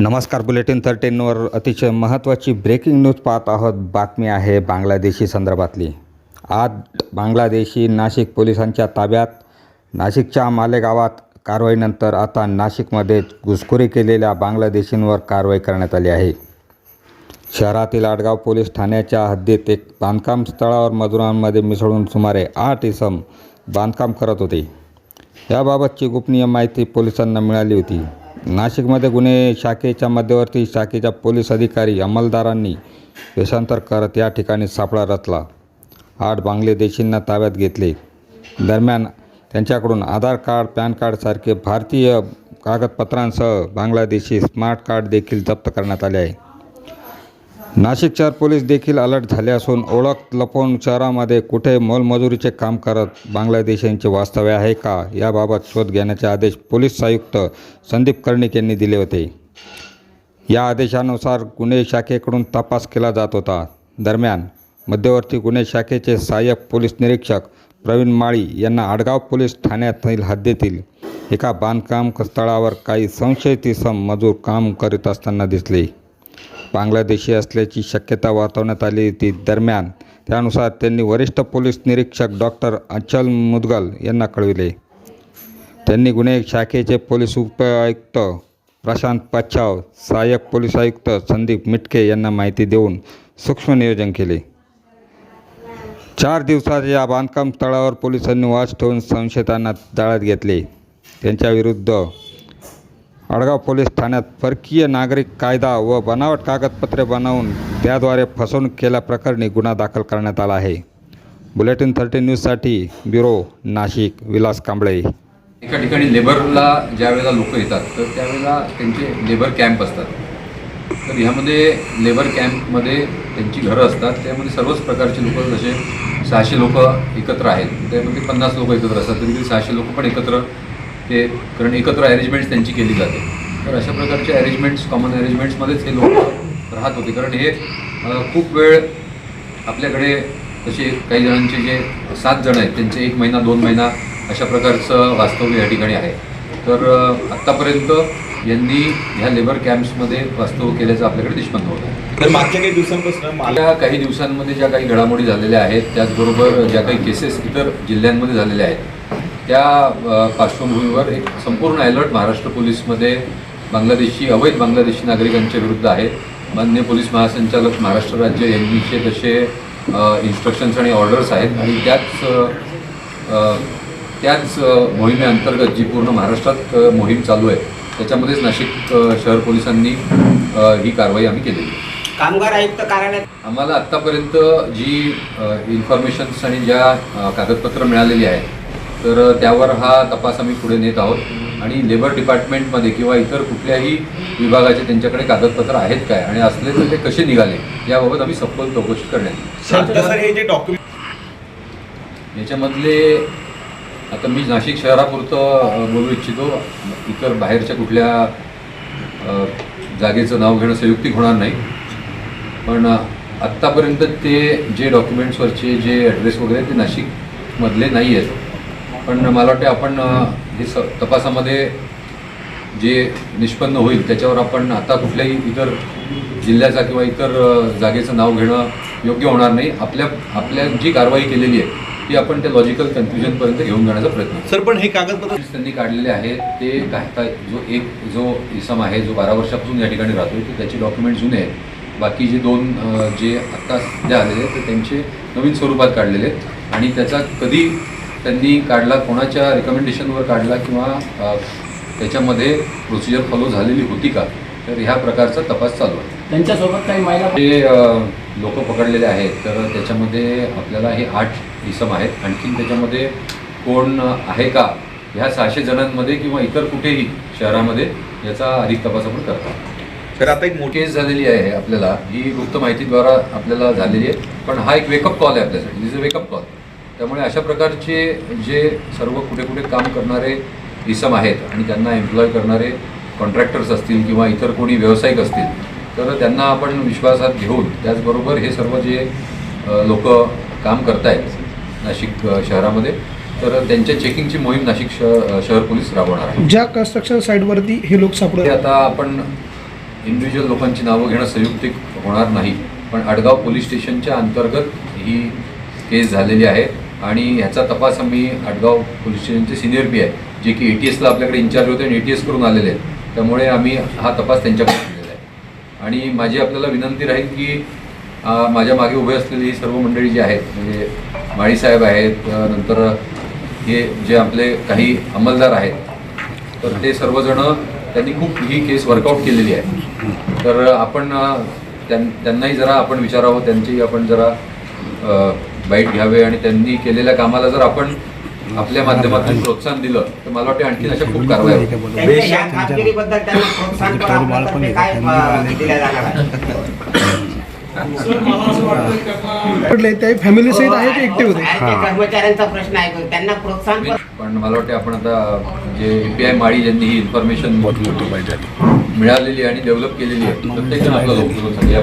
नमस्कार बुलेटिन थर्टीनवर अतिशय महत्त्वाची ब्रेकिंग न्यूज पाहत आहोत. बातमी आहे बांगलादेशी संदर्भातली. आज बांगलादेशी नाशिक पोलिसांच्या ताब्यात. नाशिकच्या मालेगावात कारवाईनंतर आता नाशिकमध्ये घुसखोरी केलेल्या बांगलादेशींवर कारवाई करण्यात आली आहे. शहरातील आडगाव पोलीस ठाण्याच्या हद्दीत एक बांधकाम स्थळावर मजुरांमध्ये मिसळून सुमारे आठ इसम बांधकाम करत होते. याबाबतची गोपनीय माहिती पोलिसांना मिळाली होती. नाशिकमध्ये गुन्हे शाखेच्या मध्यवर्ती शाखेच्या पोलीस अधिकारी अंमलदारांनी वेषांतर करत या ठिकाणी सापळा रचला. आठ बांगलादेशींना ताब्यात घेतले. दरम्यान त्यांच्याकडून आधार कार्ड पॅन कार्डसारखे भारतीय कागदपत्रांसह बांगलादेशी स्मार्ट कार्ड देखील जप्त करण्यात आले आहे. नाशिक चार पोलीस देखील अलर्ट झाले असून ओळख लपवून शहरामध्ये कुठे मोलमजुरीचे काम करत बांगलादेशांचे वास्तव्य आहे का याबाबत शोध घेण्याचे आदेश पोलीस आयुक्त संदीप कर्णिक यांनी दिले होते. या आदेशानुसार गुन्हे शाखेकडून तपास केला जात होता. दरम्यान मध्यवर्ती गुन्हे शाखेचे सहाय्यक पोलीस निरीक्षक प्रवीण माळी यांना आडगाव पोलीस ठाण्यातील हद्दीतील एका बांधकाम स्थळावर काही संशयित इसम मजूर काम करीत असताना दिसले. बांगलादेशी असल्याची शक्यता वर्तवण्यात आली होती. दरम्यान त्यानुसार त्यांनी वरिष्ठ पोलीस निरीक्षक डॉक्टर अचल मुदगल यांना कळविले. त्यांनी गुन्हे शाखेचे पोलीस उपआयुक्त प्रशांत पाच्छाव सहाय्यक पोलीस आयुक्त संदीप मिटके यांना माहिती देऊन सूक्ष्म नियोजन केले. चार दिवसात या बांधकाम स्थळावर पोलिसांनी वाच ठेवून संशयितांना जाळ्यात घेतले. त्यांच्याविरुद्ध आडगाव पोलीस ठाण्यात परकीय नागरिक कायदा व बनावट कागदपत्रे बनवून त्याद्वारे फसवणूक केल्याप्रकरणी गुन्हा दाखल करण्यात आला आहे. बुलेटिन थर्टी न्यूजसाठी ब्युरो नाशिक विलास कांबळे. एका ठिकाणी लेबरला ज्या वेळेला लोक येतात तर त्यावेळेला त्यांचे लेबर कॅम्प असतात. तर ह्यामध्ये लेबर कॅम्पमध्ये त्यांची घरं असतात. त्यामध्ये सर्वच प्रकारचे लोक जसे सहाशे लोक एकत्र आहेत. त्यामध्ये पन्नास लोक एकत्र असतात. तरी सहाशे लोक पण एकत्र ते कारण एकत्र अरेंजमेंट्स त्यांची केली जाते. तर अशा प्रकारचे अरेंजमेंट्स कॉमन अरेंजमेंट्समध्येच हे लोक राहत होते. कारण हे खूप वेळ आपल्याकडे तसे काही जणांचे जे सात जण आहेत त्यांचे एक महिना दोन महिना अशा प्रकारचं वास्तव्य या ठिकाणी आहे. तर आत्तापर्यंत यांनी ह्या लेबर कॅम्प्समध्ये वास्तव केल्याचं आपल्याकडे निष्पन्न होत तर मागच्या काही दिवसांपासून मला मागच्या काही दिवसांमध्ये ज्या काही घडामोडी झालेल्या आहेत त्याचबरोबर ज्या काही केसेस इतर जिल्ह्यांमध्ये झालेल्या आहेत त्या पार्श्वभूमीवर एक संपूर्ण अलर्ट महाराष्ट्र पोलीसमध्ये बांगलादेशी अवैध बांगलादेशी नागरिकांच्या विरुद्ध आहे. मान्य पोलीस महासंचालक महाराष्ट्र राज्य यांनीचे तसे इन्स्ट्रक्शन्स आणि ऑर्डर्स आहेत. आणि त्याच त्याच मोहिमेअंतर्गत जी पूर्ण महाराष्ट्रात मोहीम चालू आहे त्याच्यामध्येच नाशिक शहर पोलिसांनी ही कारवाई आम्ही केलेली आहे. कामगार आयुक्त कार्यालयात आम्हाला आत्तापर्यंत जी इन्फॉर्मेशन्स आणि ज्या कागदपत्र मिळालेली आहेत तर त्यावर हा तपास आम्ही पुढे नेत आहोत. आणि लेबर डिपार्टमेंटमध्ये किंवा इतर कुठल्याही विभागाचे त्यांच्याकडे कागदपत्र आहेत काय? आणि असले तर ते कसे निघाले? याबाबत आम्ही सखोल चौकशी करण्यात हे याच्यामधले आता मी नाशिक शहरापुरतं बोलू इच्छितो. इतर बाहेरच्या कुठल्या जागेचं नाव घेणं संयुक्तिक होणार नाही. पण आत्तापर्यंत ते जे डॉक्युमेंट्सवरचे जे ॲड्रेस वगैरे ते नाशिकमधले नाही आहेत पण मला वाटते आपण हे स तपासामध्ये जे निष्पन्न होईल त्याच्यावर आपण आता कुठल्याही इतर जिल्ह्याचा किंवा इतर जागेचं नाव घेणं योग्य होणार नाही. आपल्या आपल्या जी कारवाई केलेली आहे ती आपण त्या लॉजिकल कन्फ्युजनपर्यंत घेऊन जाण्याचा प्रयत्न. सर पण हे कागदपत्र त्यांनी काढलेले आहेत ते काय काय जो एक जो इसम आहे जो बारा वर्षापासून या ठिकाणी राहतोय तर त्याचे डॉक्युमेंट जुने आहेत. बाकी जे दोन जे आत्ता सध्या आलेले आहेत तर त्यांचे नवीन स्वरूपात काढलेले आहेत. आणि त्याचा कधी त्यांनी काढला कोणाच्या रिकमेंडेशनवर काढला किंवा त्याच्यामध्ये प्रोसिजर फॉलो झालेली होती का? तर ह्या प्रकारचा तपास चालू आहे. त्यांच्यासोबत काही महिला जे लोक पकडलेले आहेत तर त्याच्यामध्ये आपल्याला हे आठ इसम आहेत. आणखीन त्याच्यामध्ये कोण आहे का? ह्या सहाशे जणांमध्ये किंवा इतर कुठेही शहरामध्ये याचा अधिक तपास आपण करतो. सर आता एक मोठी केस झालेली आहे आपल्याला ही गुप्त माहितीद्वारा आपल्याला झालेली आहे. पण हा एक वेकअप कॉल आहे आपल्यासाठी. दिस अ वेकअप कॉल त्यामुळे अशा प्रकारचे जे सर्व कुठे कुठे काम करणारे इसम आहेत आणि त्यांना एम्प्लॉय करणारे कॉन्ट्रॅक्टर्स असतील किंवा इतर कोणी व्यावसायिक असतील तर त्यांना आपण विश्वासात घेऊन त्याचबरोबर हे सर्व जे लोक काम करतायत नाशिक शहरामध्ये तर त्यांच्या चेकिंगची मोहीम नाशिक श शहर पोलीस राबवणार आहे. ज्या कन्स्ट्रक्शन साईटवरती हे लोक ते सापडत आता आपण इंडिव्हिज्युअल लोकांची नावं घेणं संयुक्तिक होणार नाही पण अडगाव पोलीस स्टेशनच्या अंतर्गत ही केस झालेली आहे. आणि ह्याचा तपास आम्ही आडगाव पोलीस स्टेशनचे सिनियर पी आहे जे की ए टी एसला आपल्याकडे इन्चार्ज होते आणि ए टी एस करून आलेले आहेत. त्यामुळे आम्ही हा तपास त्यांच्याकडे केलेला आहे. आणि माझी आपल्याला विनंती राहील की माझ्या मागे उभे असलेली ही सर्व मंडळी जी आहेत म्हणजे माळीसाहेब आहेत नंतर हे जे आपले काही अंमलदार आहेत तर ते सर्वजण त्यांनी खूप ही केस वर्कआउट केलेली आहे. तर आपण त्यां त्यांनाही जरा आपण विचारावं त्यांची आपण जरा बाईट घ्यावे आणि त्यांनी केलेल्या कामाला जर आपण आपल्या माध्यमातून प्रोत्साहन दिलं तर मला वाटते आणखीन अशा खूप कारवाई फॅमिली सहित आहे एकटे होते. ते कर्मचाऱ्यांचा प्रश्न आहे त्यांना प्रोत्साहन पण मला वाटते आपण आता जे ए पी आय माळी ज्यांनी ही इन्फॉर्मेशन मिळालेली आणि डेव्हलप केलेली आहे प्रत्येकजण आपला लोक सांगूया